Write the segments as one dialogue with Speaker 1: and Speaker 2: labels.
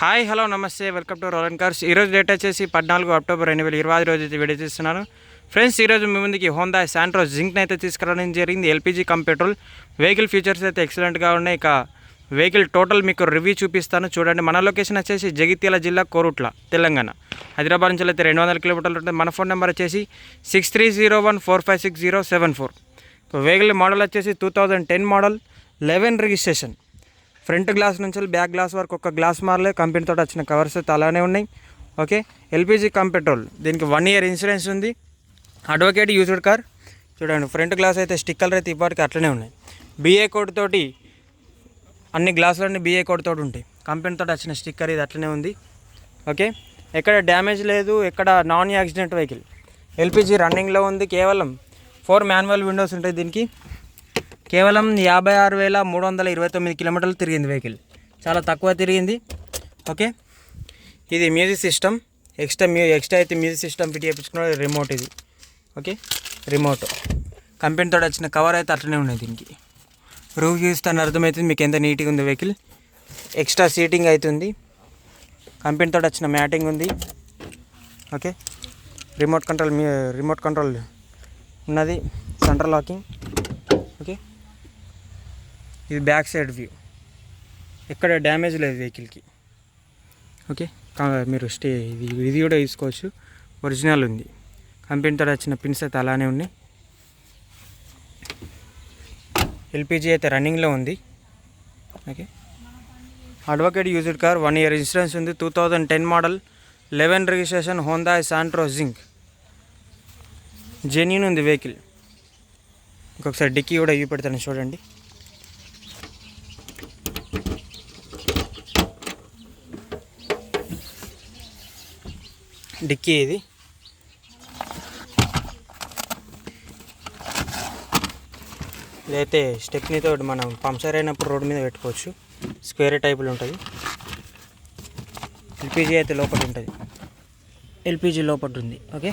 Speaker 1: Hi hello నమస్తే welcome to రోలన్ cars. ఈరోజు date వచ్చేసి పద్నాలుగు అక్టోబర్ రెండు వేల ఇరవై రోజు అయితే వీడియో చేస్తున్నాను ఫ్రెండ్స్ ఈరోజు మీ ముందుకి హోందా శాంట్రో జింక్ని అయితే తీసుకురావడం జరిగింది. LPG cum petrol. Vehicle features అయితే ఎక్సలెంట్గా ఉన్నాయి. ఇక వెహికల్ టోటల్ మీకు రివ్యూ చూపిస్తాను. చూడండి మన లొకేషన్ వచ్చేసి జగిత్యాల జిల్లా కోరుట్ల తెలంగాణ. హైదరాబాద్ నుంచి అయితే రెండు వందల కిలోమీటర్లు ఉంటుంది. మన ఫోన్ నెంబర్ వచ్చేసి six three zero one four five six zero seven four vehicle model వచ్చేసి two thousand ten model eleven registration front glass నుంచి బ్యాక్ గ్లాస్ వరకు ఒక గ్లాస్ మారలే. కంపెనీతో వచ్చిన కవర్స్ అయితే అలానే ఉన్నాయి. Okay? LPG cum petrol petrol. దీనికి వన్ ఇయర్ ఇన్సూరెన్స్ ఉంది. అడ్వకేట్ యూజ్డ్ కార్ చూడండి ఫ్రంట్ గ్లాస్ అయితే స్టిక్కర్లు అయితే ఇప్పటికి అట్లనే ఉన్నాయి. బిఏ కోడ్ తోటి అన్ని గ్లాసులన్నీ బిఏ కోడ్ తోటి ఉంటాయి. కంపెనీతో వచ్చిన స్టిక్కర్ ఇది అట్లనే ఉంది. ఓకే? ఎక్కడ డ్యామేజ్ లేదు. ఎక్కడ నాన్ యాక్సిడెంట్ వెహికల్ ఎల్పిజి రన్నింగ్లో ఉంది. కేవలం ఫోర్ మాన్యువల్ విండోస్ ఉంటాయి దీనికి. కేవలం యాభై ఆరు వేల మూడు వందల ఇరవై తొమ్మిది కిలోమీటర్లు తిరిగింది వెహికల్. చాలా తక్కువ తిరిగింది. ఓకే? ఇది మ్యూజిక్ సిస్టమ్. ఎక్స్ట్రా మ్యూ ఎక్స్ట్రా అయితే మ్యూజిక్ సిస్టమ్ ఫిట్ చేయించుకున్న రిమోట్ ఇది. ఓకే? రిమోట్. కంపెనీతో వచ్చిన కవర్ అయితే అట్లనే ఉన్నాయి దీనికి. రూవ్ చూస్తాను అర్థమవుతుంది మీకు ఎంత నీట్గా ఉంది వెహికల్. ఎక్స్ట్రా సీటింగ్ అవుతుంది. కంపెనీతో వచ్చిన మ్యాటింగ్ ఉంది. ఓకే? రిమోట్ కంట్రోల్ మీ రిమోట్ కంట్రోల్ ఉన్నది. Centre locking. ఇది బ్యాక్ సైడ్ వ్యూ. ఎక్కడ డ్యామేజ్ లేదు వెహికల్కి. ఓకే? మీరు స్టే ఇది ఇది కూడా తీసుకోవచ్చు. ఒరిజినల్ ఉంది. కంపెనీతో వచ్చిన పిన్స్ అయితే అలానే ఉన్నాయి. ఎల్పిజి అయితే రన్నింగ్లో ఉంది. Okay? Advocate used car one year insurance ఉంది. Two thousand ten model eleven registration Honda Santro Xing. Genuine ఉంది వెహికల్. ఇంకొకసారి డిక్కీ కూడా ఇవి పెడతాను చూడండి. డిక్కీ ఇది. ఇదైతే స్టెప్నీతో మనం పంక్చర్ అయినప్పుడు రోడ్డు మీద పెట్టుకోవచ్చు. స్క్వేర్ టైపులో ఉంటుంది. ఎల్పిజి అయితే లోపల ఉంటుంది. ఎల్పిజి లోపల ఉంది. ఓకే?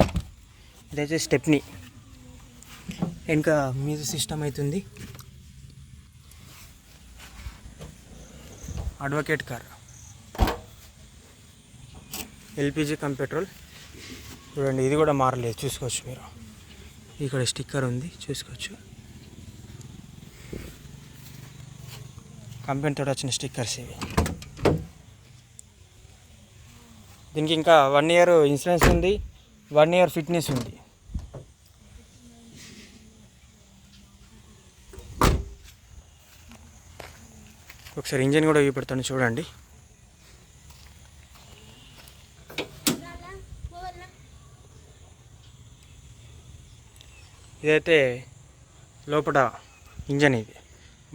Speaker 1: ఇదైతే స్టెప్నీ. వెనుక మ్యూజిక్ సిస్టమ్ అవుతుంది advocate car. LPG cum petrol. చూడండి ఇది కూడా మారలేదు. చూసుకోవచ్చు మీరు. ఇక్కడ స్టిక్కర్ ఉంది చూసుకోవచ్చు. కంపెనీతో వచ్చిన స్టిక్కర్స్ ఇవి. దీనికి ఇంకా వన్ ఇయర్ ఇన్సూరెన్స్ ఉంది వన్ ఇయర్ ఫిట్నెస్ ఉంది. ఒకసారి ఇంజిన్ కూడా చూపెడతాను చూడండి. ఇదైతే లోపల ఇంజన్ ఇది.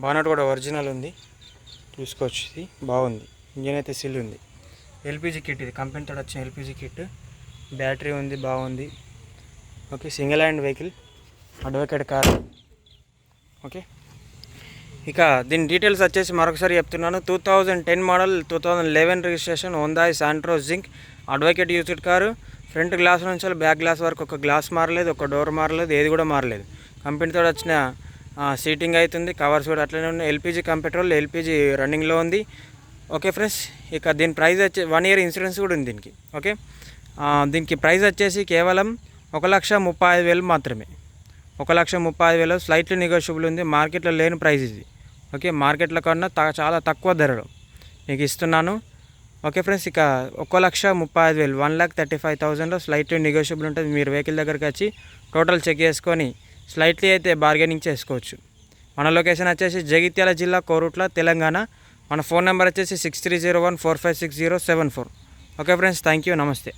Speaker 1: బానట్ కూడా ఒరిజినల్ ఉంది. చూసుకోవచ్చు ఇది. బాగుంది. ఇంజన్ అయితే సిల్ ఉంది. ఎల్పిజి కిట్ ఇది. కంపెనీతో వచ్చిన ఎల్పిజి కిట్. బ్యాటరీ ఉంది బాగుంది. Okay single hand vehicle. Advocate car. Okay. ఇక దీని డీటెయిల్స్ వచ్చేసి మరొకసారి చెప్తున్నాను. Two thousand ten model two thousand eleven registration Hyundai Santro Xing. Advocate used car. Front glass నుంచి బ్యాక్ గ్లాస్ వరకు ఒక గ్లాస్ మారలేదు ఒక డోర్ మారలేదు ఏది కూడా మారలేదు. కంపెనీతో వచ్చిన సీటింగ్ అవుతుంది కవర్స్ కూడా అట్లనే ఉన్నాయి. ఎల్పిజి కంపెట్రోల్ ఎల్పిజి రన్నింగ్లో ఉంది. ఓకే ఫ్రెండ్స్ ఇక దీని ప్రైస్ వచ్చి వన్ ఇయర్ ఇన్సూరెన్స్ కూడా ఉంది దీనికి. ఓకే? దీనికి ప్రైస్ వచ్చేసి కేవలం ఒక లక్ష ముప్పై ఐదు వేలు మాత్రమే. ఒక లక్ష ముప్పై ఐదు వేలు స్లైట్లీ నెగోషియబుల్ ఉంది. మార్కెట్లో లేని ప్రైస్ ఇది. ఓకే? మార్కెట్లో కన్నా చాలా తక్కువ ధరలో. మీకు ఇస్తున్నాను. ఓకే ఫ్రెండ్స్ ఇక ఒక లక్ష ముప్పై ఐదు వేలు వన్ ల్యాక్ థర్టీ ఫైవ్ థౌసండ్లో స్లైట్లీ నెగోషియబుల్ ఉంటుంది. మీరు వెహికల్ దగ్గరికి వచ్చి టోటల్ చెక్ చేసుకొని స్లైట్లీ అయితే బార్గెనింగ్ చేసుకోవచ్చు. మన లొకేషన్ వచ్చేసి జగిత్యాల జిల్లా కోరుట్ల తెలంగాణ. మన ఫోన్ నెంబర్ వచ్చేసి six three zero one four five six zero seven four okay friends thank you నమస్తే.